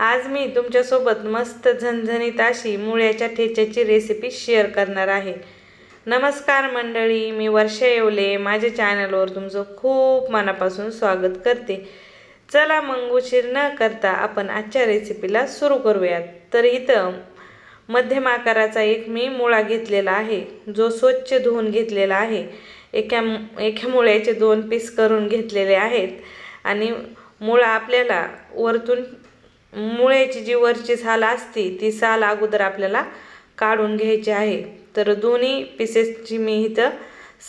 आज मी तुमच्यासोबत मस्त झणझणीत अशी मुळ्याच्या ठेच्याची रेसिपी शेअर करणार आहे. नमस्कार मंडळी मी वर्षा येवले. माझ्या चॅनलवर तुमचं खूप मनापासून स्वागत करते. चला मग उशीर न करता आपण आजच्या रेसिपीला सुरू करूयात. तर इथं मध्यम आकाराचा एक मी मुळा घेतलेला आहे. जो स्वच्छ धुवून घेतलेला आहे. एका एका मुळ्याचे दोन पीस करून घेतलेले आहेत. आणि मुळा आपल्याला वरतून मुळ्याची जी वरची साल असते ती साल अगोदर आपल्याला काढून घ्यायची आहे. तर दोन्ही पीसेसची मी इथं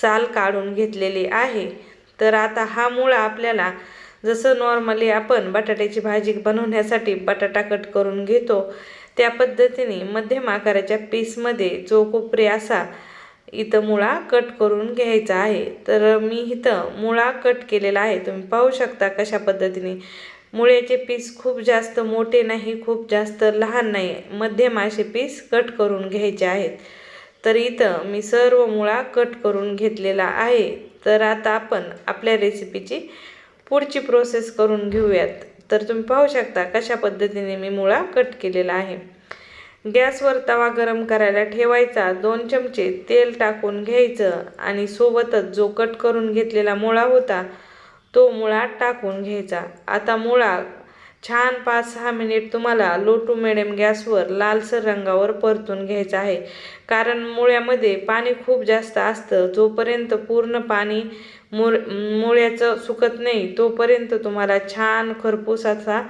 साल काढून घेतलेली आहे. तर आता हा मुळा आपल्याला जसं नॉर्मली आपण बटाट्याची भाजी बनवण्यासाठी बटाटा कट करून घेतो त्या पद्धतीने मध्यम आकाराच्या पीसमध्ये जो कोपरे असा इथं मुळा कट करून घ्यायचा आहे. तर मी इथं मुळा कट केलेला आहे. तुम्ही पाहू शकता कशा पद्धतीने मुळ्याचे पीस खूप जास्त मोठे नाही खूप जास्त लहान नाही. मध्यम असे पीस कट करून घ्यायचे आहेत. तर इथं मी सर्व मुळा कट करून घेतलेला आहे. तर आता आपण आपल्या रेसिपीची पुढची प्रोसेस करून घेऊयात. तर तुम्ही पाहू शकता कशा पद्धतीने मी मुळा कट केलेला आहे. गॅसवर तवा गरम करायला ठेवायचा. दोन चमचे तेल टाकून घ्यायचं आणि सोबतच जो कट करून घेतलेला मुळा होता तो मुळा टाकून घ्यायचा. आता मुळा छान पाच सहा मिनिट तुम्हाला लो टू मिडियम गॅसवर लालसर रंगावर परतून घ्यायचं आहे. कारण मुळ्यामध्ये पाणी खूप जास्त असतं जोपर्यंत पूर्ण पाणी मुळ मुळ्याचं सुकत नाही तोपर्यंत तुम्हाला छान खरपूस असा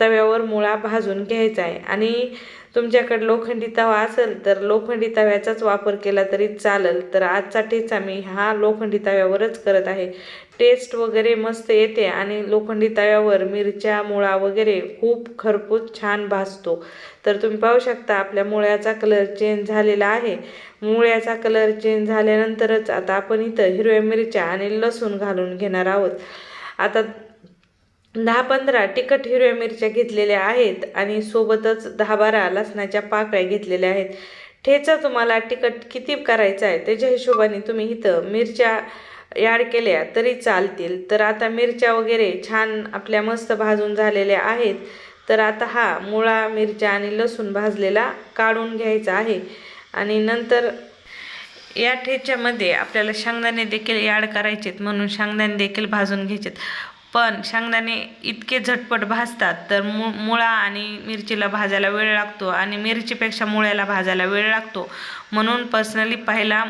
तव्यावर मुळा भाजून घ्यायचा आहे. आणि तुमच्याकडे लोखंडी तवा असेल तर लोखंडी तव्याचाच वापर केला तरी चालेल. तर आजचा ठेचा मी हा लोखंडी तव्यावरच करत आहे. टेस्ट वगैरे मस्त येते आणि लोखंडी तव्यावर मिरच्या मुळा वगैरे खूप खरपूस छान भासतो तर तुम्ही पाहू शकता आपल्या मुळ्याचा कलर चेंज झालेला आहे. मुळ्याचा कलर चेंज झाल्यानंतरच आता आपण इथं हिरव्या मिरच्या आणि लसूण घालून घेणार आहोत. आता दहा पंधरा तिखट हिरव्या मिरच्या घेतलेल्या आहेत आणि सोबतच दहा बारा लसणाच्या पाकळ्या घेतलेल्या आहेत. ठेचा तुम्हाला तिखट किती करायचं आहे त्याच्या हिशोबाने तुम्ही इथं मिरच्या ॲड केल्या तरी चालतील. तर आता मिरच्या वगैरे छान आपल्या मस्त भाजून झालेल्या आहेत. तर आता हा मुळा मिरच्या आणि लसूण भाजलेला काढून घ्यायचा आहे. आणि नंतर या ठेच्यामध्ये आपल्याला शेंगदाणे देखील ॲड करायचेत म्हणून शेंगदाणे देखील भाजून घ्यायचेत. पण शेंगदाणे इतके झटपट भाजतात तर मु मुळा आणि मिरचीला भाजायला वेळ लागतो आणि मिरचीपेक्षा मुळ्याला भाजायला वेळ लागतो. म्हणून पर्सनली पहिला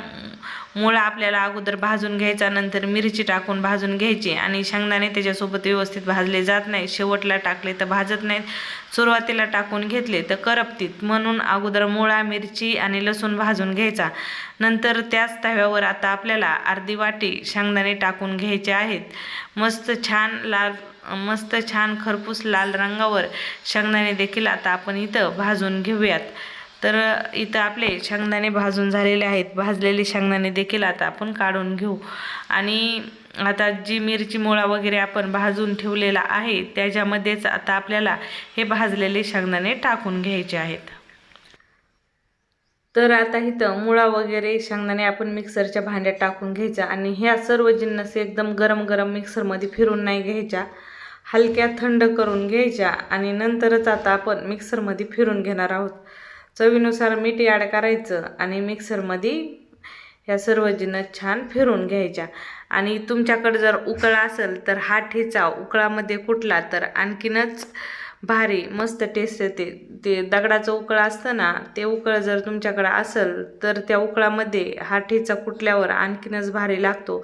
मुळा आपल्याला अगोदर भाजून घ्यायचा नंतर मिरची टाकून भाजून घ्यायची आणि शेंगदाणे त्याच्यासोबत व्यवस्थित भाजले जात नाही. शेवटला टाकले तर भाजत नाहीत. सुरुवातीला टाकून घेतले तर करपतीत. म्हणून अगोदर मुळा मिरची आणि लसूण भाजून घ्यायचा. नंतर त्याच तव्यावर आता आपल्याला अर्धी वाटी शेंगदाणे टाकून घ्यायचे आहेत. मस्त छान लाल मस्त छान खरपूस लाल रंगावर शेंगदाणे देखील आता आपण इथं भाजून घेऊयात. तर इथं आपले शेंगदाणे भाजून झालेले आहेत. भाजलेले शेंगदाणे देखील आता आपण काढून घेऊ. आणि आता जी मिरची मुळा वगैरे आपण भाजून ठेवलेला आहे त्याच्यामध्येच आता आपल्याला हे भाजलेले शेंगदाणे टाकून घ्यायचे आहेत. तर आता इथं मुळा वगैरे शेंगदाणे आपण मिक्सरच्या भांड्यात टाकून घ्यायचा आणि ह्या सर्व जिन्नस एकदम गरम गरम मिक्सरमध्ये फिरून नाही घ्यायच्या. हलक्या थंड करून घ्यायच्या आणि नंतरच आता आपण मिक्सरमध्ये फिरून घेणार आहोत. चवीनुसार मीठ ॲड करायचं आणि मिक्सरमध्ये ह्या सर्व जिनं छान फिरून घ्यायच्या. आणि तुमच्याकडं जर उकळा असेल तर हा ठेचा उकळामध्ये कुठला तर आणखीनच भारी मस्त टेस्ट येते ते. दगडाचं उकळ असतं ना ते उकळ जर तुमच्याकडं असेल तर त्या उकळामध्ये हा ठेचा कुटल्यावर आणखीनच भारी लागतो.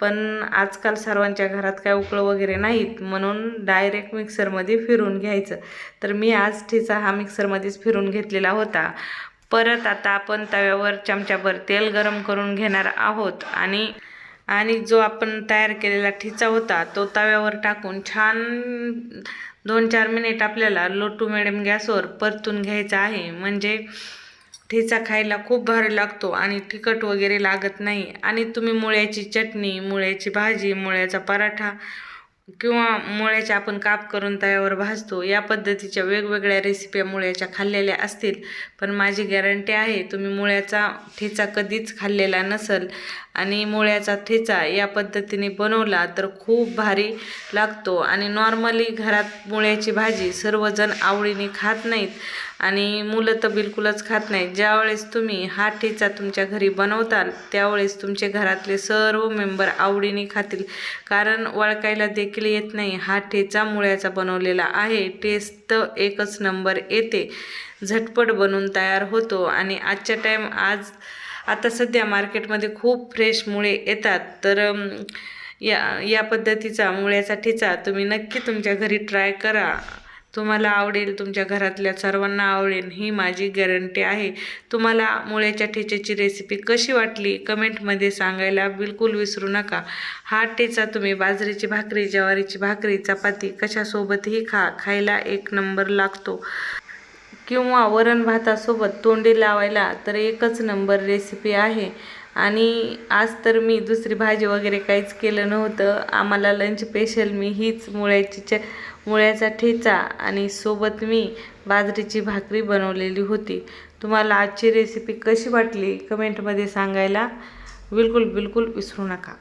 पण आजकाल सर्वांच्या घरात काय उकळं वगैरे नाहीत म्हणून डायरेक्ट मिक्सरमध्ये फिरून घ्यायचं. तर मी आज ठेचा हा मिक्सरमध्येच फिरून घेतलेला होता. परत आता आपण तव्यावर चमच्याभर तेल गरम करून घेणार आहोत आणि आणि जो आपण तयार केलेला ठिचा होता तो तव्यावर टाकून छान दोन चार मिनिट आपल्याला लोटू मॅडम गॅसवर परतून घ्यायचा आहे. म्हणजे ठेचा खायला खूप भारी लागतो आणि तिखट वगैरे लागत नाही. आणि तुम्ही मुळ्याची चटणी मुळ्याची भाजी मुळ्याचा पराठा किंवा मुळ्याच्या आपण काप करून तव्यावर भाजतो या पद्धतीच्या वेगवेगळ्या रेसिपी मुळ्याच्या खाल्लेल्या असतील. पण माझी गॅरंटी आहे तुम्ही मुळ्याचा ठेचा कधीच खाल्लेला नसल. आणि मुळ्याचा ठेचा या पद्धतीने बनवला तर खूप भारी लागतो. आणि नॉर्मली घरात मुळ्याची भाजी सर्वजण आवडीने खात नाहीत आणि मुलं तर बिलकुलच खात नाहीत. ज्यावेळेस तुम्ही हा ठेचा तुमच्या घरी बनवताल त्यावेळेस तुमचे घरातले सर्व मेंबर आवडीने खातील. कारण वळकायला देखील येत नाही हा ठेचा मुळ्याचा बनवलेला आहे. टेस्ट तर एकच नंबर येते. झटपट बनून तयार होतो आणि आजच्या टाईम आज आता सध्या मार्केटमध्ये खूप फ्रेश मुळे येतात. तर या या पद्धतीचा मुळ्याचा ठेचा तुम्ही नक्की तुमच्या घरी ट्राय करा. तुम्हाला आवडेल तुमच्या घरातल्या सर्वांना आवडेल ही माझी गॅरंटी आहे. तुम्हाला मुळ्याच्या ठेच्याची रेसिपी कशी वाटली कमेंटमध्ये सांगायला बिलकुल विसरू नका. हा ठेचा तुम्ही बाजरीची भाकरी ज्वारीची भाकरी चपाती कशासोबतही खा खायला एक नंबर लागतो. किंवा वरण भातासोबत तोंडी लावायला तर एकच नंबर रेसिपी आहे. आणि आज तर मी दुसरी भाजी वगैरे काहीच केलं नव्हतं. आम्हाला लंच स्पेशल मी हीच मुळ्याची च मुळ्याचा ठेचा आणि सोबत मी बाजरीची भाकरी बनवलेली होती. तुम्हाला आजची रेसिपी कशी वाटली? कमेंटमध्ये सांगायला बिलकुल बिलकुल विसरू नका.